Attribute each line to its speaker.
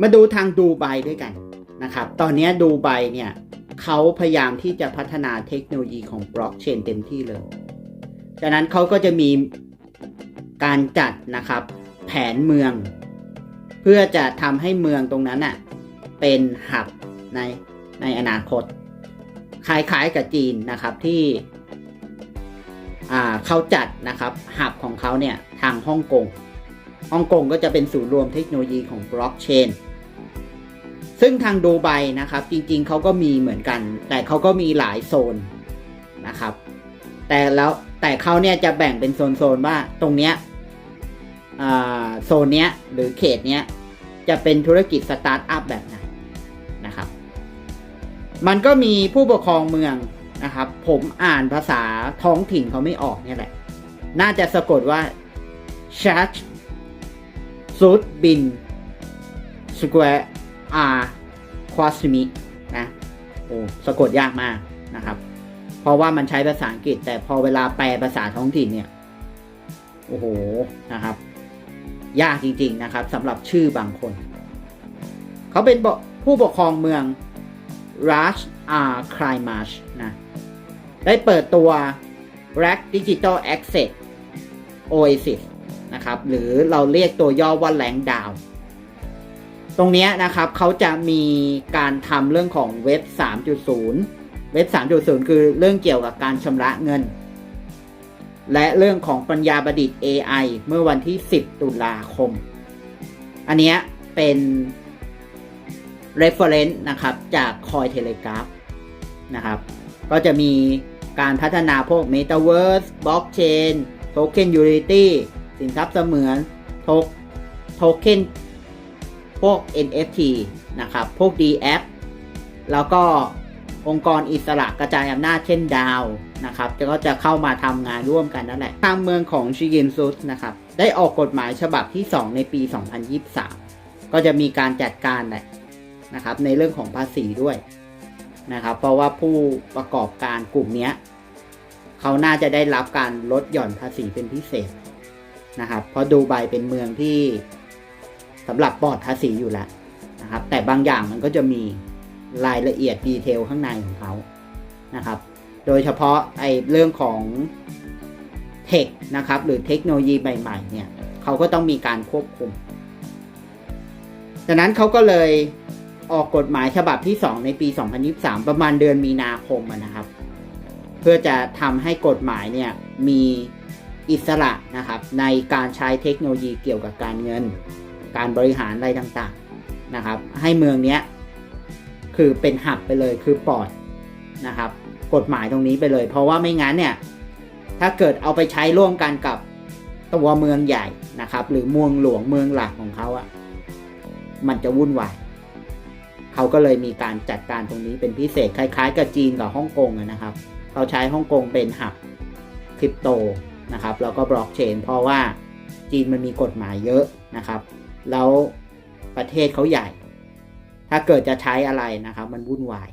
Speaker 1: มาดูทางดูไบด้วยกันนะครับ ตอนนี้ดูไบเนี่ยเขาพยายามที่จะพัฒนาเทคโนโลยีของบล็อกเชนเต็มที่เลยฉะนั้นเขาก็จะมีการจัดนะครับแผนเมือง เพื่อจะทำให้เมืองตรงนั้นอะเป็นหับในในอนาคต คล้ายๆกับจีนนะครับที่เขาจัดนะครับหับของเขาเนี่ยทางฮ่องกง ฮ่องกงก็จะเป็นศูนย์รวมเทคโนโลยีของบล็อกเชนซึ่งทางดูไบนะครับจริงๆเขาก็มีเหมือนกัน แต่เขาก็มีหลายโซนนะครับ แต่แล้วแต่เขาเนี่ยจะแบ่งเป็นโซนๆว่าตรงเนี้ยโซนเนี้ยหรือเขตเนี้ยจะเป็นธุรกิจสตาร์ทอัพแบบไหนนะครับ มันก็มีผู้ปกครองเมืองนะครับ ผมอ่านภาษาท้องถิ่นเขาไม่ออกเนี่ยแหละ น่าจะสะกดว่า church ซูดบินสแควร์อาร์ควาสมินะโอ้สะกดยากมากนะครับ เพราะว่ามันใช้ภาษาอังกฤษ แต่พอเวลาแปลภาษาท้องถิ่นเนี่ย โอ้โหนะครับ ยากจริง ๆนะครับสำหรับชื่อบางคน เขาเป็นผู้ปกครองเมืองรัชอาร์คลายมาชนะ ได้เปิดตัว Black Digital Access Oasis นะครับ หรือเราเรียกตัวย่อว่าแรงดาวตรงนี้นะครับเขาจะมีการทำเรื่องของเว็บ 3.0 เว็บ 3.0 คือเรื่องเกี่ยวกับการชำระเงิน และเรื่องของปัญญาประดิษฐ์ AI เมื่อวันที่ 10 ตุลาคม อันนี้เป็น reference นะครับจาก Cointelegraph นะครับ ก็จะมีการพัฒนาพวก Metaverse Blockchain Token Utility สินทรัพย์เสมือนโทโทเค็นพวก NFT นะครับ พวก DApp แล้วก็องค์กรอิสระกระจายอำนาจเช่นดาวนะครับก็จะเข้ามาทำงานร่วมกันนั่นแหละ ทางเมืองของชิกินซุสนะครับ ได้ออกกฎหมายฉบับที่ 2 ในปี 2023 ก็จะมีการจัดการแหละนะครับ ในเรื่องของภาษีด้วยนะครับ เพราะว่าผู้ประกอบการกลุ่มนี้เขาน่าจะได้รับการลดหย่อนภาษีเป็นพิเศษ นะครับ เพราะดูไบเป็นเมืองที่สำหรับปลอดภาษีอยู่แล้วนะครับ แต่บางอย่างมันก็จะมีรายละเอียดดีเทลข้างในของเขานะครับ โดยเฉพาะไอเรื่องของเทคนะครับ หรือเทคโนโลยีใหม่ๆเนี่ยเขาก็ต้องมีการควบคุมดังนั้นเขาก็เลยออกกฎหมายฉบับที่ 2 ในปี 2023 ประมาณเดือนมีนาคมนะครับ เพื่อจะทำให้กฎหมายเนี่ยมีอิสระนะครับ ในการใช้เทคโนโลยีเกี่ยวกับการเงิน การบริหารอะไรต่างๆนะครับ ให้เมืองนี้คือเป็นหับไปเลยคือปลอดนะครับ กฎหมายตรงนี้ไปเลย เพราะว่าไม่งั้นเนี่ยถ้าเกิดเอาไปใช้ร่วมกันกับตัวเมืองใหญ่นะครับ หรือเมืองหลวงเมืองหลักของเขาอะ่ะมันจะวุ่นวายเขาก็เลยมีการจัดการตรงนี้เป็นพิเศษคล้าย ๆ กับจีนกับฮ่องกงนะครับ เขาใช้ฮ่องกงเป็นหับคริปโต นะครับแล้วก็บล็อกเชนเพราะว่าจีนมันมีกฎหมายเยอะนะครับ แล้วประเทศเขาใหญ่ ถ้าเกิดจะใช้อะไรนะครับ มันวุ่นวาย